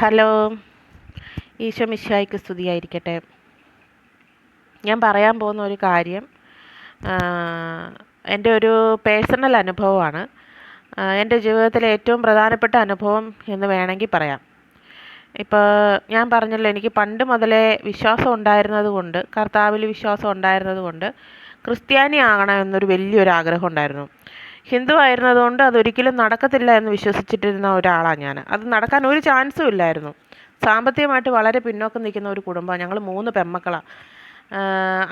Hello. Isho മിശിഹായ്ക്ക് സ്തുതിയായിരിക്കട്ടെ. ഞാൻ പറയാൻ പോകുന്ന ഒരു കാര്യം എന്റെ ഒരു പേഴ്സണൽ അനുഭവമാണ്. എന്റെ ജീവിതത്തിലെ ഏറ്റവും പ്രധാനപ്പെട്ട അനുഭവം എന്ന് വേണമെങ്കിൽ പറയാം. ഇപ്പോൾ ഞാൻ പറഞ്ഞല്ലോ എനിക്ക് പണ്ട് മുതലേ വിശ്വാസം ഉണ്ടായിരുന്നത് കൊണ്ട് കർത്താവിൽ വിശ്വാസം ഉണ്ടായിരുന്നത് കൊണ്ട് ക്രിസ്ത്യാനി ആകണം എന്നൊരു വലിയൊരു ആഗ്രഹം ഉണ്ടായിരുന്നു. ഹിന്ദു ആയിരുന്നതുകൊണ്ട് അതൊരിക്കലും നടക്കത്തില്ല എന്ന് വിശ്വസിച്ചിട്ടിരുന്ന ഒരാളാണ് ഞാൻ. അത് നടക്കാൻ ഒരു ചാൻസും ഇല്ലായിരുന്നു. സാമ്പത്തികമായിട്ട് വളരെ പിന്നോക്കം നിൽക്കുന്ന ഒരു കുടുംബമാണ് ഞങ്ങൾ മൂന്ന് പെമ്മക്കളാണ്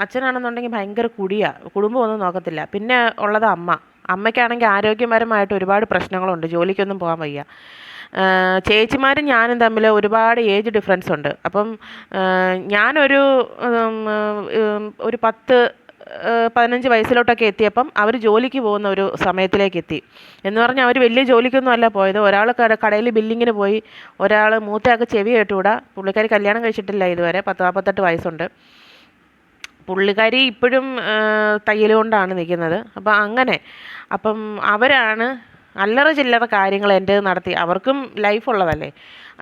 അച്ഛനാണെന്നുണ്ടെങ്കിൽ ഭയങ്കര കുടിയാണ് കുടുംബം ഒന്നും നോക്കത്തില്ല. പിന്നെ ഉള്ളത് അമ്മ. അമ്മയ്ക്കാണെങ്കിൽ ആരോഗ്യപരമായിട്ട് ഒരുപാട് പ്രശ്നങ്ങളുണ്ട്. ജോലിക്കൊന്നും പോകാൻ വയ്യ. ചേച്ചിമാരും ഞാനും തമ്മിൽ ഒരുപാട് ഏജ് ഡിഫറൻസ് ഉണ്ട്. അപ്പം ഞാനൊരു ഒരു പത്ത് പതിനഞ്ച് വയസ്സിലോട്ടൊക്കെ എത്തിയപ്പം അവർ ജോലിക്ക് പോകുന്ന ഒരു സമയത്തിലേക്ക് എത്തി എന്ന് പറഞ്ഞാൽ അവർ വലിയ ജോലിക്കൊന്നും അല്ല പോയത്. ഒരാൾ കട കടയിൽ ബില്ലിങ്ങിന് പോയി. ഒരാൾ മൂത്തയാൾക്ക് ചെവി കേട്ടുകൂടാ പുള്ളിക്കാരി കല്യാണം കഴിച്ചിട്ടില്ല ഇതുവരെ. പത്ത് നാൽപ്പത്തെട്ട് വയസ്സുണ്ട്. പുള്ളിക്കാരി ഇപ്പോഴും തയ്യൽ കൊണ്ടാണ് നിൽക്കുന്നത്. അപ്പം അങ്ങനെ അപ്പം അവരാണ് അല്ലറ ചില്ലറ കാര്യങ്ങൾ എന്റെ നടത്തി. അവർക്കും ലൈഫ് ഉള്ളതല്ലേ.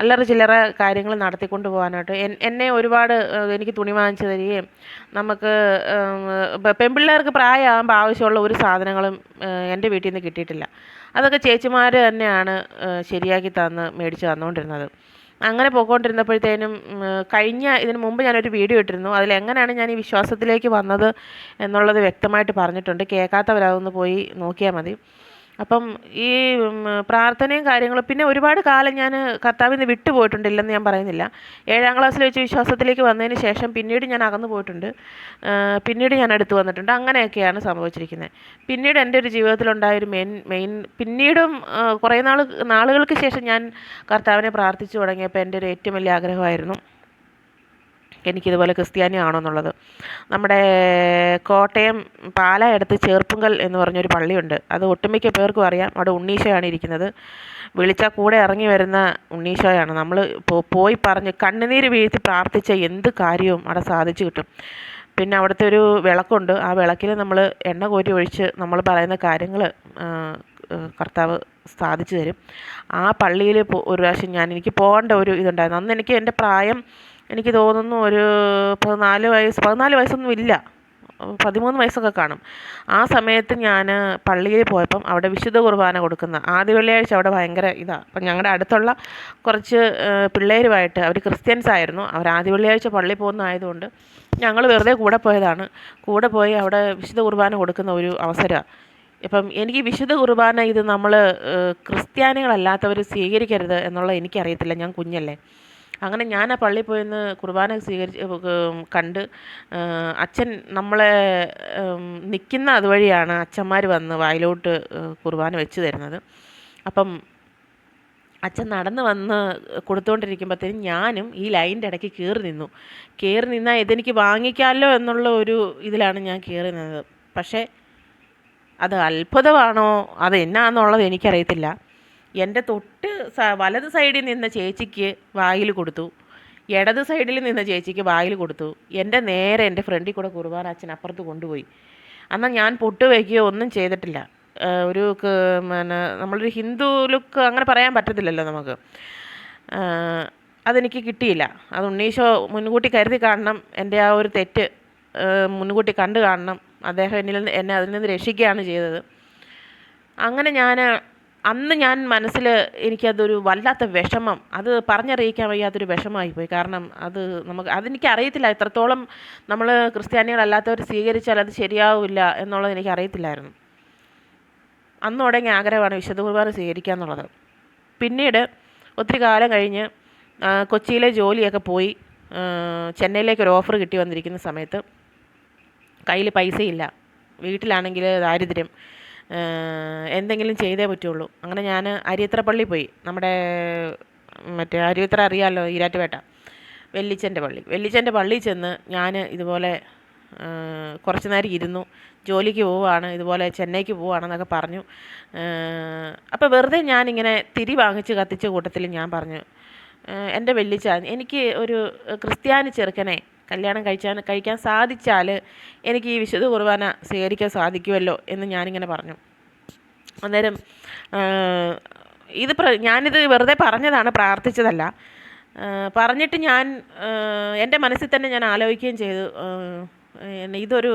അല്ലറ ചില്ലറ കാര്യങ്ങൾ നടത്തിക്കൊണ്ട് പോകാനായിട്ട്. എന്നെ ഒരുപാട് എനിക്ക് തുണി വാങ്ങിച്ചു തരികയും നമുക്ക് പെൺപിള്ളേർക്ക് പ്രായമാകുമ്പോൾ ആവശ്യമുള്ള ഒരു സാധനങ്ങളും എന്റെ വീട്ടിൽ നിന്ന് കിട്ടിയിട്ടില്ല. അതൊക്കെ ചേച്ചിമാർ തന്നെയാണ് ശരിയാക്കി തന്ന് മേടിച്ച് തന്നുകൊണ്ടിരുന്നത് അങ്ങനെ പോയിക്കൊണ്ടിരുന്നപ്പോഴത്തേനും കഴിഞ്ഞ ഇതിന് മുമ്പ് ഞാനൊരു വീഡിയോ ഇട്ടിരുന്നു. അതിൽ എങ്ങനെയാണ് ഞാൻ ഈ വിശ്വാസത്തിലേക്ക് വന്നത് എന്നുള്ളത് വ്യക്തമായിട്ട് പറഞ്ഞിട്ടുണ്ട്. കേൾക്കാത്തവരതൊന്ന് പോയി നോക്കിയാൽ മതി. അപ്പം ഈ പ്രാർത്ഥനയും കാര്യങ്ങളും പിന്നെ ഒരുപാട് കാലം ഞാൻ കർത്താവിൽ നിന്ന് വിട്ടു ഞാൻ പറയുന്നില്ല. ഏഴാം ക്ലാസ്സിൽ വെച്ച് വിശ്വാസത്തിലേക്ക് വന്നതിന് ശേഷം പിന്നീട് ഞാൻ അകന്നു പോയിട്ടുണ്ട്. പിന്നീട് ഞാൻ അടുത്ത് വന്നിട്ടുണ്ട്. അങ്ങനെയൊക്കെയാണ് സംഭവിച്ചിരിക്കുന്നത്. പിന്നീട് എന്റെ ഒരു ജീവിതത്തിലുണ്ടായ ഒരു മെയിൻ മെയിൻ പിന്നീടും കുറേ നാൾ നാളുകൾക്ക് ശേഷം ഞാൻ കർത്താവിനെ പ്രാർത്ഥിച്ചു തുടങ്ങിയപ്പോൾ എന്റെ ഒരു ഏറ്റവും വലിയ ആഗ്രഹമായിരുന്നു. എനിക്കിതുപോലെ ക്രിസ്ത്യാനി എന്നുള്ളത് നമ്മുടെ കോട്ടയം പാലയടുത്ത് ചേർപ്പുങ്കൽ എന്ന് പറഞ്ഞൊരു പള്ളിയുണ്ട്. അത് ഒട്ടുമിക്ക പേർക്കും അറിയാം. അവിടെ ഉണ്ണീശോയാണ് ഇരിക്കുന്നത്. വിളിച്ചാൽ കൂടെ ഇറങ്ങി വരുന്ന ഉണ്ണീശോയാണ്. നമ്മൾ പോയി പറഞ്ഞ് കണ്ണുനീര് വീഴ്ത്തി പ്രാർത്ഥിച്ച എന്ത് കാര്യവും അവിടെ സാധിച്ചു കിട്ടും. പിന്നെ അവിടുത്തെ ഒരു വിളക്കുണ്ട്. ആ വിളക്കിൽ നമ്മൾ എണ്ണ കോരി ഒഴിച്ച് നമ്മൾ പറയുന്ന കാര്യങ്ങൾ കർത്താവ് സാധിച്ചു തരും. ആ പള്ളിയിൽ ഒരു പ്രാവശ്യം ഞാൻ എനിക്ക് പോകേണ്ട ഒരു ഇതുണ്ടായിരുന്നു. അന്ന് എനിക്ക് എന്റെ പ്രായം എനിക്ക് തോന്നുന്നു ഒരു പതിനാല് വയസ്സ് പതിനാല് വയസ്സൊന്നും ഇല്ല. പതിമൂന്ന് വയസ്സൊക്കെ കാണും. ആ സമയത്ത് ഞാൻ പള്ളിയിൽ പോയപ്പം അവിടെ വിശുദ്ധ കുർബാന കൊടുക്കുന്ന ആദ്യ വെള്ളിയാഴ്ച അവിടെ ഭയങ്കര ഇതാണ് അപ്പം ഞങ്ങളുടെ അടുത്തുള്ള കുറച്ച് പിള്ളേരുമായിട്ട് അവർ ക്രിസ്ത്യൻസ് ആയിരുന്നു. അവർ ആദ്യ വെള്ളിയാഴ്ച പള്ളി പോകുന്നതായതുകൊണ്ട് ഞങ്ങൾ വെറുതെ കൂടെ പോയതാണ്. കൂടെ പോയി അവിടെ വിശുദ്ധ കുർബാന കൊടുക്കുന്ന ഒരു അവസരമാണ് ഇപ്പം എനിക്ക് വിശുദ്ധ കുർബാന ഇത് നമ്മൾ ക്രിസ്ത്യാനികളല്ലാത്തവർ സ്വീകരിക്കരുത് എന്നുള്ളത് എനിക്കറിയത്തില്ല. ഞാൻ കുഞ്ഞല്ലേ. അങ്ങനെ ഞാൻ ആ പള്ളിയിൽ പോയിന്ന് കുർബാന സ്വീകരിച്ച് കണ്ട് അച്ഛൻ നമ്മളെ നിൽക്കുന്ന അതുവഴിയാണ് അച്ഛന്മാർ വന്ന് വായിലോട്ട് കുർബാന വെച്ച് തരുന്നത്. അപ്പം അച്ഛൻ നടന്ന് വന്ന് കൊടുത്തുകൊണ്ടിരിക്കുമ്പോഴത്തേനും ഞാനും ഈ ലൈന്റെ ഇടയ്ക്ക് കയറി നിന്നു. കയറി നിന്നാൽ ഇതെനിക്ക് വാങ്ങിക്കാമല്ലോ എന്നുള്ള ഒരു ഇതിലാണ് ഞാൻ കയറി നിന്നത്. പക്ഷേ അത് അത്ഭുതമാണോ? അത് എന്നാന്നുള്ളത് എനിക്കറിയത്തില്ല. എന്റെ തൊട്ട് വലത് സൈഡിൽ നിന്ന ചേച്ചിക്ക് വായിൽ കൊടുത്തു. ഇടത് സൈഡിൽ നിന്ന ചേച്ചിക്ക് വായിൽ കൊടുത്തു. എന്റെ നേരെ എന്റെ ഫ്രണ്ടിൽ കൂടെ കുർബാന അച്ഛൻ അപ്പുറത്ത് കൊണ്ടുപോയി. എന്നാൽ ഞാൻ പൊട്ട് വയ്ക്കുകയോ ഒന്നും ചെയ്തിട്ടില്ല. ഒരു പിന്നെ നമ്മളൊരു ഹിന്ദു ലുക്ക് അങ്ങനെ പറയാൻ പറ്റത്തില്ലല്ലോ നമുക്ക്. അതെനിക്ക് കിട്ടിയില്ല. അത് ഉണ്ണീശോ മുൻകൂട്ടി കരുതി കാണണം. എന്റെ ആ ഒരു തെറ്റ് മുൻകൂട്ടി കണ്ടു കാണണം. അദ്ദേഹം എന്നിൽ എന്നെ അതിൽ നിന്ന് രക്ഷിക്കുകയാണ് ചെയ്തത്. അങ്ങനെ ഞാൻ അന്ന് ഞാൻ മനസ്സിൽ എനിക്കതൊരു വല്ലാത്ത വിഷമം. അത് പറഞ്ഞറിയിക്കാൻ വയ്യാത്തൊരു വിഷമമായിപ്പോയി കാരണം അത് നമുക്ക് അതെനിക്ക് അറിയത്തില്ല എത്രത്തോളം നമ്മൾ ക്രിസ്ത്യാനികളല്ലാത്തവർ സ്വീകരിച്ചാൽ അത് ശരിയാവില്ല എന്നുള്ളത് എനിക്ക് അറിയത്തില്ലായിരുന്നു അന്ന് തുടങ്ങിയ ആഗ്രഹമാണ് വിശുദ്ധ കുർബാന സ്വീകരിക്കുക എന്നുള്ളത്. പിന്നീട് ഒത്തിരി കാലം കഴിഞ്ഞ് കൊച്ചിയിലെ ജോലിയൊക്കെ പോയി. ചെന്നൈയിലേക്ക് ഒരു ഓഫർ കിട്ടി വന്നിരിക്കുന്ന സമയത്ത്. കയ്യിൽ പൈസയില്ല. വീട്ടിലാണെങ്കിൽ ദാരിദ്ര്യം. എന്തെങ്കിലും ചെയ്തേ പറ്റുള്ളൂ. അങ്ങനെ ഞാൻ അരിയത്ര പള്ളി പോയി. നമ്മുടെ മറ്റേ അരിയത്ര അറിയാമല്ലോ ഈരാറ്റുപേട്ട. വെല്ലിച്ചന്റെ പള്ളി. വെല്ലിച്ചന്റെ പള്ളിയിൽ ചെന്ന് ഞാൻ ഇതുപോലെ കുറച്ച് നേരം ഇരുന്നു. ജോലിക്ക് പോവുകയാണ് ഇതുപോലെ ചെന്നൈക്ക് പോവുകയാണെന്നൊക്കെ പറഞ്ഞു. അപ്പോൾ വെറുതെ ഞാനിങ്ങനെ തിരി വാങ്ങിച്ച് കത്തിച്ച കൂട്ടത്തിൽ ഞാൻ പറഞ്ഞു എന്റെ വെല്ലിച്ചാൻ എനിക്ക് ഒരു ക്രിസ്ത്യാനി ചെറുക്കനെ കല്യാണം കഴിച്ചാൽ കഴിക്കാൻ സാധിച്ചാൽ എനിക്ക് ഈ വിശുദ്ധ കുർബാന സ്വീകരിക്കാൻ സാധിക്കുമല്ലോ എന്ന് ഞാനിങ്ങനെ പറഞ്ഞു. അന്നേരം ഇത് പ്ര ഞാനിത് വെറുതെ പറഞ്ഞതാണ് പ്രാർത്ഥിച്ചതല്ല. പറഞ്ഞിട്ട് ഞാൻ എന്റെ മനസ്സിൽ തന്നെ ഞാൻ ആലോചിക്കുകയും ചെയ്തു. ഇതൊരു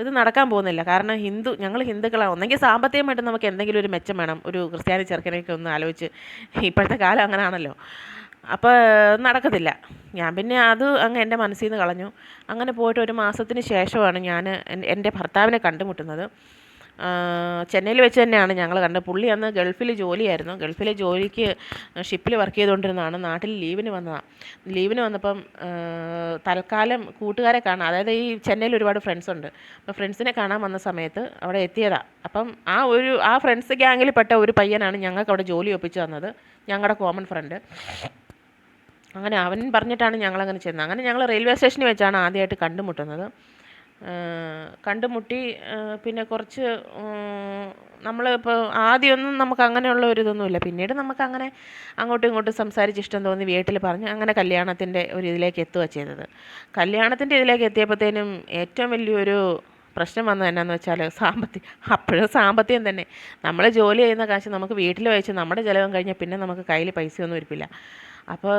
ഇത് നടക്കാൻ പോകുന്നില്ല. കാരണം ഹിന്ദു ഞങ്ങൾ ഹിന്ദുക്കളാണ്. ഒന്നെങ്കിൽ സാമ്പത്തികമായിട്ട് നമുക്ക് എന്തെങ്കിലും ഒരു മെച്ചം വേണം. ഒരു ക്രിസ്ത്യാനി ചെറുക്കനെയൊക്കെ ഒന്ന് ആലോചിച്ച്. ഇപ്പോഴത്തെ കാലം അങ്ങനെയാണല്ലോ അപ്പോൾ നടക്കത്തില്ല. ഞാൻ പിന്നെ അത് അങ്ങ് എന്റെ മനസ്സിൽ നിന്ന് കളഞ്ഞു. അങ്ങനെ പോയിട്ട് ഒരു മാസത്തിന് ശേഷമാണ് ഞാൻ എന്റെ ഭർത്താവിനെ കണ്ടുമുട്ടുന്നത്. ചെന്നൈയിൽ വെച്ച് തന്നെയാണ് ഞങ്ങൾ കണ്ടത്. പുള്ളി അന്ന് ഗൾഫിൽ ജോലിയായിരുന്നു. ഗൾഫിലെ ജോലിക്ക് ഷിപ്പിൽ വർക്ക് ചെയ്തുകൊണ്ടിരുന്നതാണ് നാട്ടിൽ ലീവിന് വന്നതാണ് ലീവിന് വന്നപ്പം തൽക്കാലം കൂട്ടുകാരെ കാണാൻ അതായത് ഈ ചെന്നൈയിൽ ഒരുപാട് ഫ്രണ്ട്സ് ഉണ്ട്. അപ്പോൾ ഫ്രണ്ട്സിനെ കാണാൻ വന്ന സമയത്ത് അവിടെ എത്തിയതാണ് അപ്പം ആ ഒരു ആ ഫ്രണ്ട്സ് ഗ്യാങ്ങിൽ പെട്ട ഒരു പയ്യനാണ് ഞങ്ങൾക്ക് അവിടെ ജോലി ഒപ്പിച്ച് തന്നത്. ഞങ്ങളുടെ കോമൺ ഫ്രണ്ട് അങ്ങനെ അവൻ പറഞ്ഞിട്ടാണ് ഞങ്ങളങ്ങനെ ചെന്നത്. അങ്ങനെ ഞങ്ങൾ റെയിൽവേ സ്റ്റേഷനിൽ വെച്ചാണ് ആദ്യമായിട്ട് കണ്ടുമുട്ടുന്നത്. കണ്ടുമുട്ടി പിന്നെ കുറച്ച് നമ്മൾ ഇപ്പോൾ ആദ്യമൊന്നും നമുക്ക് അങ്ങനെയുള്ള ഒരു ഇതൊന്നുമില്ല പിന്നീട് നമുക്കങ്ങനെ അങ്ങോട്ടും ഇങ്ങോട്ടും സംസാരിച്ച് ഇഷ്ടം തോന്നി വീട്ടിൽ പറഞ്ഞ് അങ്ങനെ കല്യാണത്തിന്റെ ഒരു ഇതിലേക്ക് എത്തുക ചെയ്തത്. കല്യാണത്തിന്റെ ഇതിലേക്ക് എത്തിയപ്പോഴത്തേനും ഏറ്റവും വലിയൊരു പ്രശ്നം വന്നത് എന്നാന്ന് വെച്ചാൽ സാമ്പത്തികം അപ്പോഴും സാമ്പത്തികം തന്നെ. നമ്മൾ ജോലി ചെയ്യുന്ന കാശ് നമുക്ക് വീട്ടിൽ വെച്ച് നമ്മുടെ ചിലവും കഴിഞ്ഞാൽ പിന്നെ നമുക്ക് കയ്യിൽ പൈസയൊന്നും ഇരിപ്പില്ല. അപ്പോൾ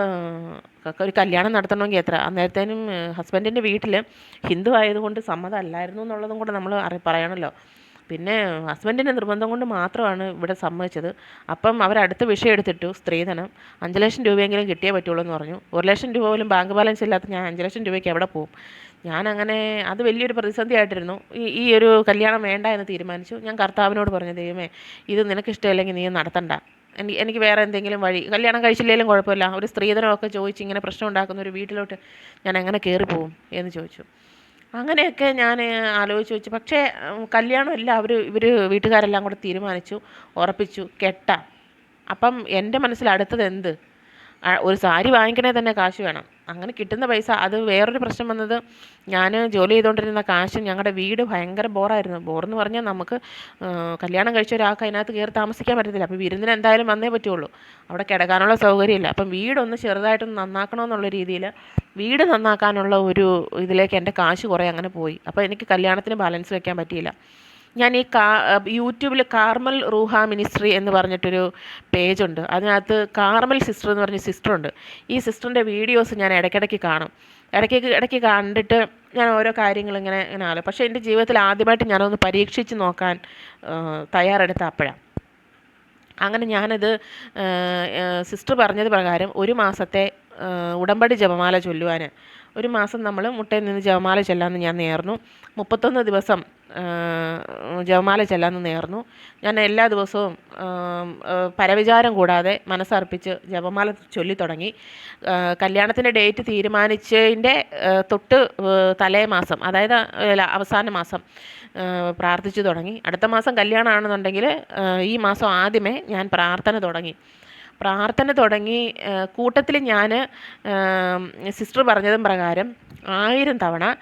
കക്ക ഒരു കല്യാണം നടത്തണമെങ്കിൽ എത്ര? അന്നേരത്തേനും ഹസ്ബൻഡിന്റെ വീട്ടിൽ ഹിന്ദു ആയതുകൊണ്ട് സമ്മതമല്ലായിരുന്നു എന്നുള്ളതും കൂടെ നമ്മൾ അറി പറയണമല്ലോ പിന്നെ ഹസ്ബൻഡിന്റെ നിർബന്ധം കൊണ്ട് മാത്രമാണ് ഇവിടെ സമ്മതിച്ചത്. അപ്പം അവരടുത്ത വിഷയം എടുത്തിട്ടു സ്ത്രീധനം. അഞ്ച് ലക്ഷം രൂപയെങ്കിലും കിട്ടിയേ പറ്റുള്ളൂ എന്ന് പറഞ്ഞു. ഒരു ലക്ഷം രൂപ പോലും ബാങ്ക് ബാലൻസ് ഇല്ലാത്ത ഞാൻ അഞ്ച് ലക്ഷം രൂപയ്ക്ക് എവിടെ പോകും ഞാനങ്ങനെ അത് വലിയൊരു പ്രതിസന്ധി ആയിട്ടിരുന്നു. ഈ ഈ ഒരു കല്യാണം വേണ്ട എന്ന് തീരുമാനിച്ചു. ഞാൻ കർത്താവിനോട് പറഞ്ഞു ദൈവമേ ഇത് നിനക്ക് ഇഷ്ടമില്ലെങ്കിൽ നീ നടത്തണ്ട. എനിക്ക് എനിക്ക് വേറെ എന്തെങ്കിലും വഴി കല്യാണം കഴിച്ചില്ലെങ്കിലും കുഴപ്പമില്ല. ഒരു സ്ത്രീധനമൊക്കെ ചോദിച്ച് ഇങ്ങനെ പ്രശ്നം ഉണ്ടാക്കുന്ന ഒരു വീട്ടിലോട്ട് ഞാൻ എങ്ങനെ കയറി പോകും എന്ന് ചോദിച്ചു. അങ്ങനെയൊക്കെ ഞാൻ ആലോചിച്ച് വെച്ചു. പക്ഷേ കല്യാണമല്ല അവർ ഇവർ വീട്ടുകാരെല്ലാം കൂടെ തീരുമാനിച്ചു ഉറപ്പിച്ചു കെട്ടാം. അപ്പം എന്റെ മനസ്സിൽ അടുത്തത് എന്ത്? ഒരു സാരി വാങ്ങിക്കണേ തന്നെ കാശ് വേണം. അങ്ങനെ കിട്ടുന്ന പൈസ അത് വേറൊരു പ്രശ്നം വന്നത് ഞാൻ ജോലി ചെയ്തുകൊണ്ടിരുന്ന കാശ് ഞങ്ങളുടെ വീട് ഭയങ്കര ബോറായിരുന്നു. ബോറെന്ന് പറഞ്ഞാൽ നമുക്ക് കല്യാണം കഴിച്ച ഒരാൾക്ക് അതിനകത്ത് കയറി താമസിക്കാൻ പറ്റത്തില്ല. അപ്പോൾ വിരുന്നിന് എന്തായാലും വന്നേ പറ്റുള്ളൂ. അവിടെ കിടക്കാനുള്ള സൗകര്യമില്ല. അപ്പം വീടൊന്ന് ചെറുതായിട്ടൊന്ന് നന്നാക്കണമെന്നുള്ള രീതിയിൽ വീട് നന്നാക്കാനുള്ള ഒരു ഇതിലേക്ക് എന്റെ കാശ് കുറേ അങ്ങനെ പോയി. അപ്പോൾ എനിക്ക് കല്യാണത്തിന് ബാലൻസ് വയ്ക്കാൻ പറ്റിയില്ല. ഞാൻ ഈ കാ യൂട്യൂബിൽ കാർമൽ റൂഹ മിനിസ്ട്രി എന്ന് പറഞ്ഞിട്ടൊരു പേജുണ്ട്. അതിനകത്ത് കാർമൽ സിസ്റ്റർ എന്ന് പറഞ്ഞ സിസ്റ്ററുണ്ട്. ഈ സിസ്റ്ററിന്റെ വീഡിയോസ് ഞാൻ ഇടയ്ക്കിടയ്ക്ക് കാണും. ഇടയ്ക്ക് ഇടയ്ക്ക് കണ്ടിട്ട് ഞാൻ ഓരോ കാര്യങ്ങൾ ഇങ്ങനെ ഇങ്ങനെ ആലോ പക്ഷേ എന്റെ ജീവിതത്തിൽ ആദ്യമായിട്ട് ഞാനൊന്ന് പരീക്ഷിച്ച് നോക്കാൻ തയ്യാറെടുത്ത അപ്പോഴാണ് അങ്ങനെ ഞാനത് സിസ്റ്റർ പറഞ്ഞത് പ്രകാരം ഒരു മാസത്തെ ഉടമ്പടി ജപമാല ചൊല്ലുവാൻ ഒരു മാസം നമ്മൾ മുട്ടയിൽ നിന്ന് ജപമാല ചൊല്ലാമെന്ന് ഞാൻ നേർന്നു. മുപ്പത്തൊന്ന് ദിവസം ജപമാല ചെല്ലാമെന്ന് നേർന്നു. ഞാൻ എല്ലാ ദിവസവും പരവിചാരം കൂടാതെ മനസ്സർപ്പിച്ച് ജപമാല ചൊല്ലി തുടങ്ങി കല്യാണത്തിന്റെ ഡേറ്റ് തീരുമാനിച്ചതിന്റെ തൊട്ട് തലേ മാസം അതായത് അവസാന മാസം പ്രാർത്ഥിച്ചു തുടങ്ങി. അടുത്ത മാസം കല്യാണമാണെന്നുണ്ടെങ്കിൽ ഈ മാസം ആദ്യമേ ഞാൻ പ്രാർത്ഥന തുടങ്ങി. പ്രാർത്ഥന തുടങ്ങി കൂട്ടത്തിൽ ഞാൻ സിസ്റ്റർ പറഞ്ഞതും പ്രകാരം ആയിരം തവണ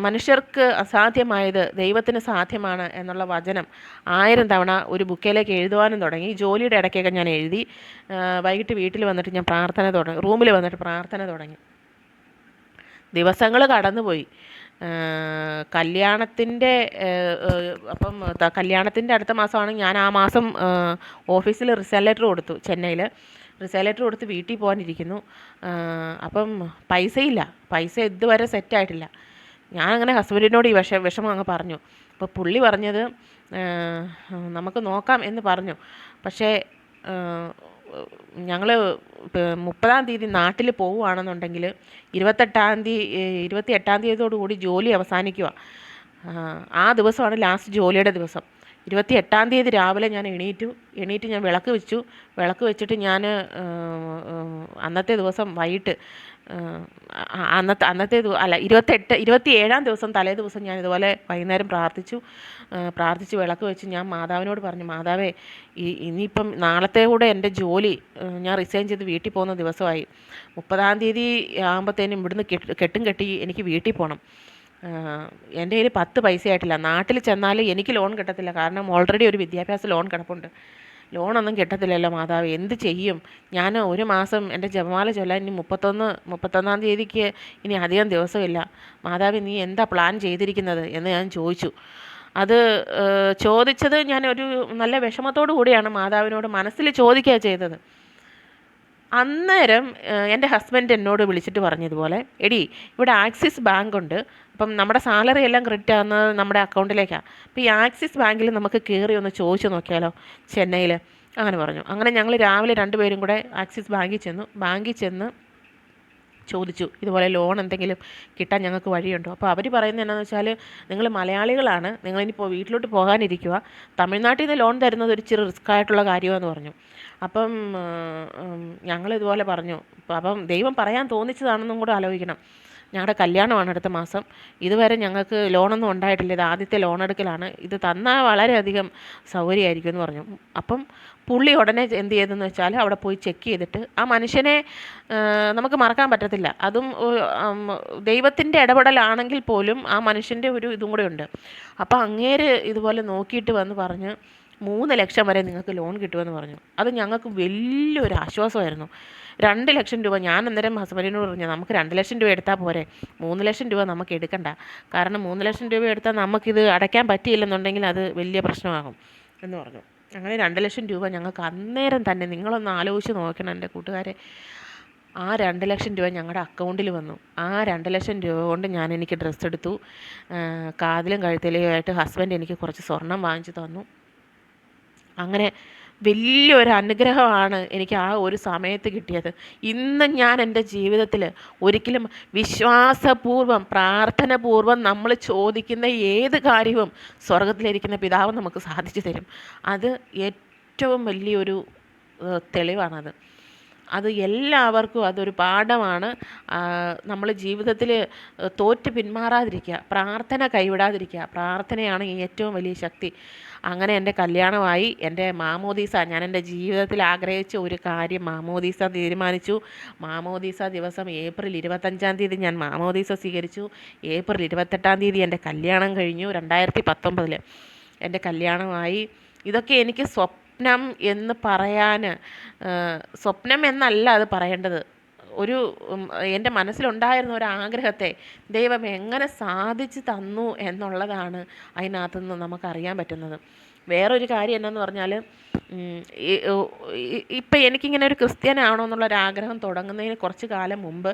മനുഷ്യർക്ക് അസാധ്യമായത് ദൈവത്തിന് സാധ്യമാണ് എന്നുള്ള വചനം ആയിരം തവണ ഒരു ബുക്കിലേക്ക് എഴുതുവാനും തുടങ്ങി. ജോലിയുടെ ഇടയ്ക്കൊക്കെ ഞാൻ എഴുതി. വൈകിട്ട് വീട്ടിൽ വന്നിട്ട് ഞാൻ പ്രാർത്ഥന തുടങ്ങി റൂമിൽ വന്നിട്ട് പ്രാർത്ഥന തുടങ്ങി. ദിവസങ്ങൾ കടന്നുപോയി. കല്യാണത്തിന്റെ അപ്പം കല്യാണത്തിന്റെ അടുത്ത മാസമാണ് ഞാൻ ആ മാസം ഓഫീസിൽ റിസൈൻ ലെറ്റർ കൊടുത്തു ചെന്നൈയിൽ റിസൈൻ ലെറ്റർ കൊടുത്ത് വീട്ടിൽ പോകാനിരിക്കുന്നു. അപ്പം പൈസയില്ല. പൈസ ഇതുവരെ സെറ്റായിട്ടില്ല. ഞാനങ്ങനെ ഹസ്ബൻഡിനോട് ഈ വിഷ വിഷമം അങ്ങ് പറഞ്ഞു. അപ്പോൾ പുള്ളി പറഞ്ഞത് നമുക്ക് നോക്കാം എന്ന് പറഞ്ഞു. പക്ഷേ ഞങ്ങൾ മുപ്പതാം തീയതി നാട്ടിൽ പോവുകയാണെന്നുണ്ടെങ്കിൽ ഇരുപത്തെട്ടാം തീയതി ഇരുപത്തി എട്ടാം തീയതിയോടുകൂടി ജോലി അവസാനിക്കുക ആ ദിവസമാണ് ലാസ്റ്റ് ജോലിയുടെ ദിവസം. ഇരുപത്തി എട്ടാം തീയതി രാവിലെ ഞാൻ എണീറ്റു. എണീറ്റ് ഞാൻ വിളക്ക് വെച്ചു. വിളക്ക് വെച്ചിട്ട് ഞാൻ അന്നത്തെ ദിവസം വൈകിട്ട് അന്നത്തെ അന്നത്തെ അല്ല ഇരുപത്തെട്ട് ഇരുപത്തി ഏഴാം ദിവസം തലേ ദിവസം ഞാൻ ഇതുപോലെ വൈകുന്നേരം പ്രാർത്ഥിച്ചു. പ്രാർത്ഥിച്ച് വിളക്ക് വെച്ച് ഞാൻ മാതാവിനോട് പറഞ്ഞു മാതാവേ ഈ ഇനിയിപ്പം നാളത്തെ കൂടെ എന്റെ ജോലി ഞാൻ റിസൈൻ ചെയ്ത് വീട്ടിൽ പോകുന്ന ദിവസമായി. മുപ്പതാം തീയതി ആകുമ്പോഴത്തേനും ഇവിടുന്ന് കെട്ടും കെട്ടി എനിക്ക് വീട്ടിൽ പോകണം എന്റെ കയ്യിൽ പത്ത് പൈസ ആയിട്ടില്ല നാട്ടിൽ ചെന്നാൽ എനിക്ക് ലോൺ കിട്ടത്തില്ല. കാരണം ഓൾറെഡി ഒരു വിദ്യാഭ്യാസ ലോൺ കിടപ്പുണ്ട്. ലോണൊന്നും കിട്ടത്തില്ലല്ലോ മാതാവ് എന്ത് ചെയ്യും? ഞാൻ ഒരു മാസം എന്റെ ജപമാല ചൊല്ലാൻ ഇനി മുപ്പത്തൊന്ന് മുപ്പത്തൊന്നാം തീയതിക്ക് ഇനി അധികം ദിവസമില്ല. മാതാവ് നീ എന്താ പ്ലാൻ ചെയ്തിരിക്കുന്നത്? എന്ന് ഞാൻ ചോദിച്ചു. അത് ചോദിച്ചത് ഞാൻ ഒരു നല്ല വിഷമത്തോടു കൂടിയാണ് മാതാവിനോട് മനസ്സിൽ ചോദിക്കുക ചെയ്തത്. അന്നേരം എന്റെ ഹസ്ബൻഡ് എന്നോട് വിളിച്ചിട്ട് പറഞ്ഞതുപോലെ എടി ഇവിടെ ആക്സിസ് ബാങ്ക് ഉണ്ട്. അപ്പം നമ്മുടെ സാലറി എല്ലാം ക്രെഡിറ്റ് ആകുന്നത് നമ്മുടെ അക്കൗണ്ടിലേക്കാണ് അപ്പോൾ ഈ ആക്സിസ് ബാങ്കിൽ നമുക്ക് കയറി ഒന്ന് ചോദിച്ചു നോക്കിയാലോ? ചെന്നൈയിൽ അങ്ങനെ പറഞ്ഞു. അങ്ങനെ ഞങ്ങൾ രാവിലെ രണ്ടുപേരും കൂടെ ആക്സിസ് ബാങ്കിൽ ചെന്നു. ബാങ്കിൽ ചെന്ന് ചോദിച്ചു ഇതുപോലെ ലോൺ എന്തെങ്കിലും കിട്ടാൻ ഞങ്ങൾക്ക് വഴിയുണ്ടോ? അപ്പോൾ അവർ പറയുന്നത് എന്നാന്ന് വെച്ചാൽ നിങ്ങൾ മലയാളികളാണ് നിങ്ങളിനിപ്പോൾ വീട്ടിലോട്ട് പോകാനിരിക്കുക. തമിഴ്നാട്ടിൽ നിന്ന് ലോൺ തരുന്നത് ഒരു ഇച്ചിരി റിസ്ക് ആയിട്ടുള്ള കാര്യമാണെന്ന് പറഞ്ഞു. അപ്പം ഞങ്ങൾ ഇതുപോലെ പറഞ്ഞു. അപ്പം ദൈവം പറയാൻ തോന്നിച്ചതാണെന്നും കൂടെ ആലോചിക്കണം. ഞങ്ങളുടെ കല്യാണമാണ് അടുത്ത മാസം. ഇതുവരെ ഞങ്ങൾക്ക് ലോണൊന്നും ഉണ്ടായിട്ടില്ല. ഇത് ആദ്യത്തെ ലോൺ എടുക്കലാണ്. ഇത് തന്നാൽ വളരെയധികം സൗകര്യമായിരിക്കും എന്ന് പറഞ്ഞു. അപ്പം പുള്ളി ഉടനെ എന്ത് ചെയ്തെന്ന് വെച്ചാൽ അവിടെ പോയി ചെക്ക് ചെയ്തിട്ട് ആ മനുഷ്യനെ നമുക്ക് മറക്കാൻ പറ്റത്തില്ല. അതും ദൈവത്തിന്റെ ഇടപെടലാണെങ്കിൽ പോലും ആ മനുഷ്യന്റെ ഒരു ഇതും കൂടെ ഉണ്ട്. അപ്പോൾ അങ്ങേര് ഇതുപോലെ നോക്കിയിട്ട് വന്ന് പറഞ്ഞ് മൂന്ന് ലക്ഷം വരെ നിങ്ങൾക്ക് ലോൺ കിട്ടുമെന്ന് പറഞ്ഞു. അത് ഞങ്ങൾക്ക് വലിയൊരു ആശ്വാസമായിരുന്നു. രണ്ട് ലക്ഷം രൂപ ഞാൻ അന്നേരം ഹസ്ബൻഡിനോട് പറഞ്ഞു നമുക്ക് രണ്ട് ലക്ഷം രൂപ എടുത്താൽ പോരെ. മൂന്ന് ലക്ഷം രൂപ നമുക്ക് എടുക്കണ്ട. കാരണം മൂന്ന് ലക്ഷം രൂപ എടുത്താൽ നമുക്കിത് അടയ്ക്കാൻ പറ്റിയില്ലെന്നുണ്ടെങ്കിൽ അത് വലിയ പ്രശ്നമാകും. എന്ന് പറഞ്ഞു. അങ്ങനെ രണ്ട് ലക്ഷം രൂപ ഞങ്ങൾക്ക് അന്നേരം തന്നെ നിങ്ങളൊന്ന് ആലോചിച്ച് നോക്കണം എന്റെ കൂട്ടുകാരെ. ആ രണ്ട് ലക്ഷം രൂപ ഞങ്ങളുടെ അക്കൗണ്ടിൽ വന്നു. ആ രണ്ട് ലക്ഷം രൂപ കൊണ്ട് ഞാൻ എനിക്ക് ഡ്രസ്സ് എടുത്തു. കാതിലും കഴുത്തിലുമായിട്ട് ഹസ്ബൻഡ് എനിക്ക് കുറച്ച് സ്വർണം വാങ്ങിച്ചു തന്നു. അങ്ങനെ വലിയൊരു അനുഗ്രഹമാണ് എനിക്ക് ആ ഒരു സമയത്ത് കിട്ടിയത്. ഇന്ന് ഞാൻ എന്റെ ജീവിതത്തിൽ ഒരിക്കലും വിശ്വാസപൂർവം പ്രാർത്ഥനപൂർവം നമ്മൾ ചോദിക്കുന്ന ഏത് കാര്യവും സ്വർഗത്തിലിരിക്കുന്ന പിതാവ് നമുക്ക് സാധിച്ചു തരും. അത് ഏറ്റവും വലിയൊരു തെളിവാണത്. അത് എല്ലാവർക്കും അതൊരു പാഠമാണ്. നമ്മൾ ജീവിതത്തിൽ തോറ്റ് പിന്മാറാതിരിക്കുക പ്രാർത്ഥന കൈവിടാതിരിക്കുക പ്രാർത്ഥനയാണ് ഏറ്റവും വലിയ ശക്തി. അങ്ങനെ എന്റെ കല്യാണമായി. എന്റെ മാമോദീസ ഞാൻ എന്റെ ജീവിതത്തിൽ ആഗ്രഹിച്ച ഒരു കാര്യം മാമോദീസ തീരുമാനിച്ചു. മാമോദീസ ദിവസം ഏപ്രിൽ ഇരുപത്തഞ്ചാം തീയതി ഞാൻ മാമോദീസ സ്വീകരിച്ചു. ഏപ്രിൽ ഇരുപത്തെട്ടാം തീയതി എന്റെ കല്യാണം കഴിഞ്ഞു രണ്ടായിരത്തി പത്തൊമ്പതിൽ എന്റെ കല്യാണമായി. ഇതൊക്കെ എനിക്ക് സ്വപ്നം എന്ന് പറയാൻ സ്വപ്നം എന്നല്ല അത് പറയേണ്ടത്. ഒരു എന്റെ മനസ്സിലുണ്ടായിരുന്ന ഒരു ആഗ്രഹത്തെ ദൈവം എങ്ങനെ സാധിച്ചു തന്നു എന്നുള്ളതാണ് അതിനകത്തുനിന്ന് നമുക്കറിയാൻ പറ്റുന്നത്. വേറൊരു കാര്യം എന്നാന്ന് പറഞ്ഞാൽ ഇപ്പം എനിക്കിങ്ങനെ ഒരു ക്രിസ്ത്യാനാണോ എന്നുള്ളൊരാഗ്രഹം തുടങ്ങുന്നതിന് കുറച്ച് കാലം മുമ്പ്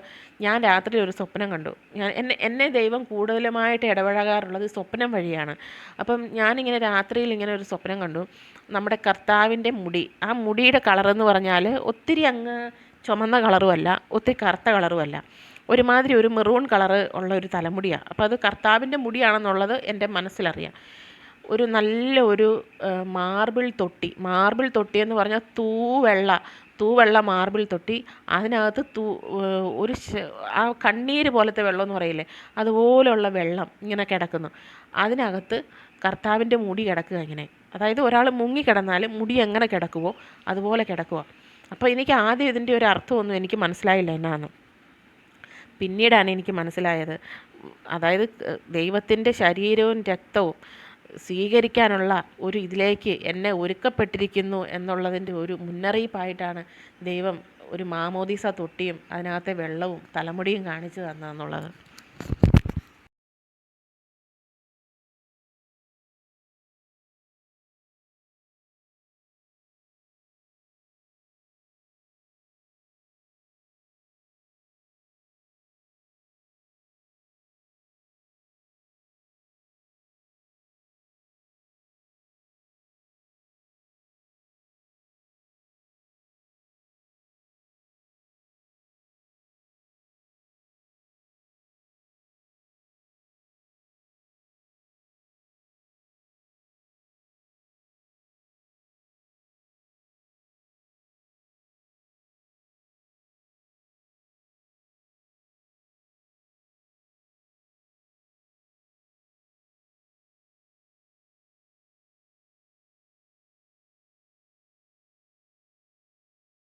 ഞാൻ രാത്രി ഒരു സ്വപ്നം കണ്ടു. ഞാൻ എന്നെ എന്നെ ദൈവം കൂടുതലുമായിട്ട് ഇടപഴകാറുള്ളത് സ്വപ്നം വഴിയാണ്. അപ്പം ഞാനിങ്ങനെ രാത്രിയിൽ ഇങ്ങനെ ഒരു സ്വപ്നം കണ്ടു. നമ്മുടെ കർത്താവിന്റെ മുടി ആ മുടിയുടെ കളറെന്ന് പറഞ്ഞാൽ ഒത്തിരി അങ്ങ് ചുമന്ന കളറുമല്ല ഒത്തിരി കറുത്ത കളറുമല്ല. ഒരുമാതിരി ഒരു മെറൂൺ കളറ് ഉള്ള ഒരു തലമുടിയാണ് അപ്പോൾ അത് കർത്താവിന്റെ മുടിയാണെന്നുള്ളത് എന്റെ മനസ്സിലറിയാം. ഒരു നല്ല ഒരു മാർബിൾ തൊട്ടി. മാർബിൾ തൊട്ടി എന്ന് പറഞ്ഞാൽ തൂവെള്ള തൂവെള്ള മാർബിൾ തൊട്ടി. അതിനകത്ത് തൂ ഒരു ആ കണ്ണീര് പോലത്തെ വെള്ളം എന്ന് പറയില്ലേ അതുപോലെയുള്ള വെള്ളം ഇങ്ങനെ കിടക്കുന്നു. അതിനകത്ത് കർത്താവിന്റെ മുടി കിടക്കുക ഇങ്ങനെ. അതായത് ഒരാൾ മുങ്ങി കിടന്നാൽ മുടി എങ്ങനെ കിടക്കുമോ അതുപോലെ കിടക്കുക. അപ്പോൾ എനിക്ക് ആദ്യം ഇതിന്റെ ഒരു അർത്ഥമൊന്നും എനിക്ക് മനസ്സിലായില്ല എന്നാന്ന് പിന്നീടാണ് എനിക്ക് മനസ്സിലായത്. അതായത് ദൈവത്തിന്റെ ശരീരവും രക്തവും സ്വീകരിക്കാനുള്ള ഒരു ഇതിലേക്ക് എന്നെ ഒരുക്കപ്പെട്ടിരിക്കുന്നു എന്നുള്ളതിന്റെ ഒരു മുന്നറിയിപ്പായിട്ടാണ് ദൈവം ഒരു മാമോദീസ തൊട്ടിയും അതിനകത്തെ വെള്ളവും തലമുടിയും കാണിച്ചു തന്നതെന്നുള്ളത്.